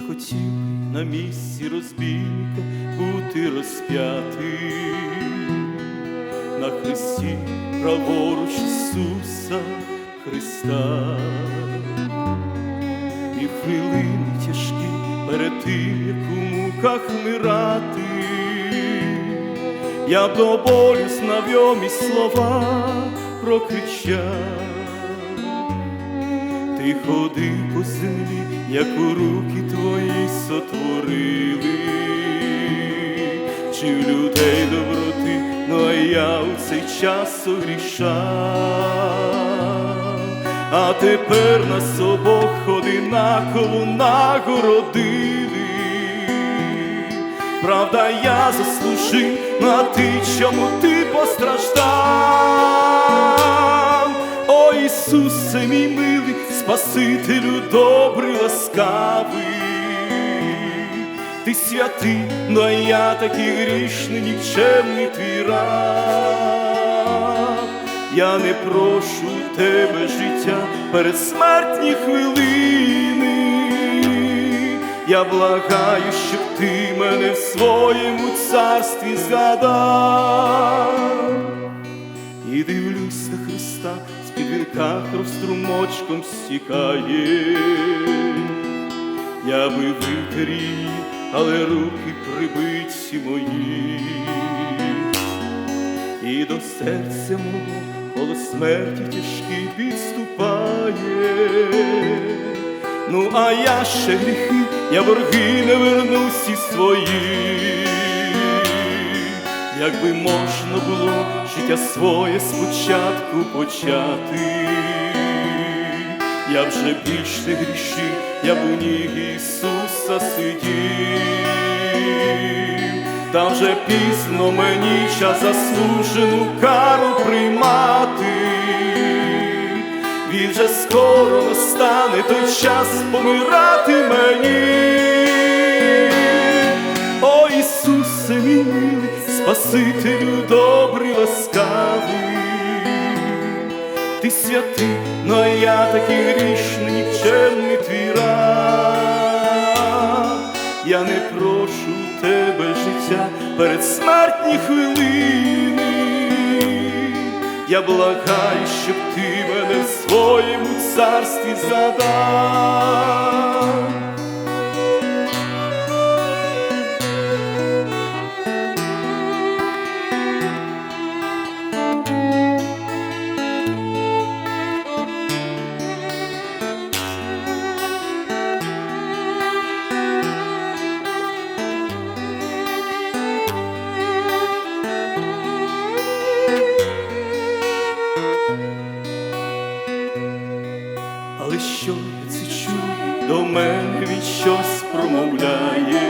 хотів на місці розбійника бути розп'ятий на хресті праворуч Ісуса Христа. І хвилини тяжкі перед тим, як у муках вмирати, я до болю знайомі слова прокричав. Ти ходи по землі, як у руки твої сотворили, чи в людей доброти, ну а я у цей час согрішав, а тепер нас обох одинаково нагородили. Правда, я заслужив, на ти чому ти постраждав. О Ісусе, мій милий, Спасителю добрий, ласкавий, ти святий, но а я такий грішний, нікчемний твій раб. Я не прошу тебе життя перед смертні хвилини. Я благаю, щоб ти мене в своєму царстві згадав. І дивлюсь на Христа, з-під струмочком стікає. Я би витер її, але руки прибиті мої. І до серця мого коло смерті тяжкий підступає. Ну, а я ще гріхи, я борги не верну всі свої. Якби можна було життя своє спочатку почати, я вже більш не грішив, я б у ніг Ісуса сидів, та вже пізно мені час заслужену кару приймати. Він вже скоро настане той час помирати мені. Спасителю добрий, ласкавий, ти святий, но я такий грішний, нікчемний твій раб. Я не прошу тебе життя перед смертні хвилини. Я благаю, щоб ти мене в своєму царстві задав. Чую, до мене він щось промовляє,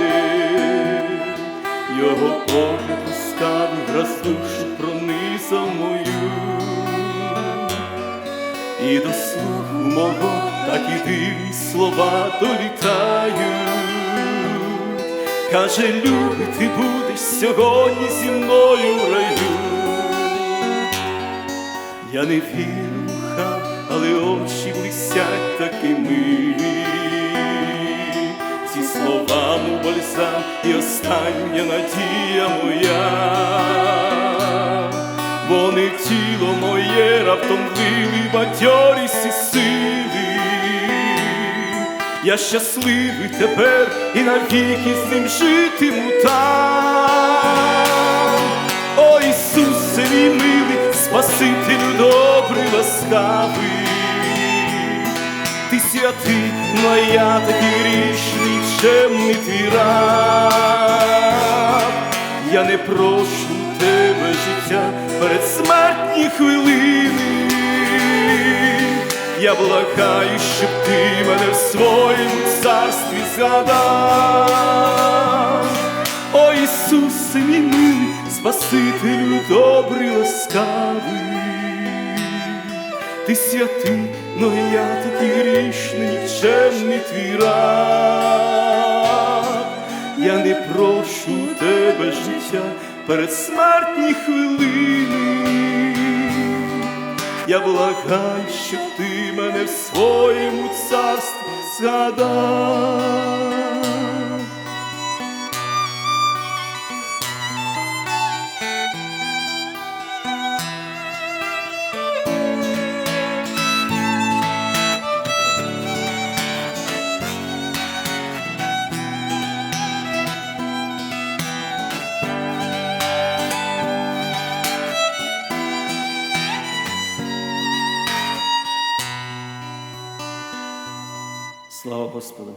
його погляд ласкавий враз душу пронизав мою, і до слуху мого так і дивні слова долітають. Каже, любий, ти будеш сьогодні зі мною в раю. Я не вірю але очі блистять такі милі. Ці слова му бальзам і остання надія моя. Вони тіло моє раптом влили бадьорість і сили. Я щасливий тепер і навіки з ним житиму там. О Ісусе, мій милий, Спасителю добрий, ласкавий, святий, а я такий грішний, чемний твій раб. Я не прошу тебе життя перед смертні хвилини. Я благаю, щоб ти мене в своєму царстві згадав. О Ісусе, мій милий, Спасителю добрий, ласкавий, ти святий, но я такий грішний, нікчемний твій раб. Я не прошу тебе життя перед смертні хвилини. Я благаю, щоб ти мене в своєму царстві згадав. Слава Господу!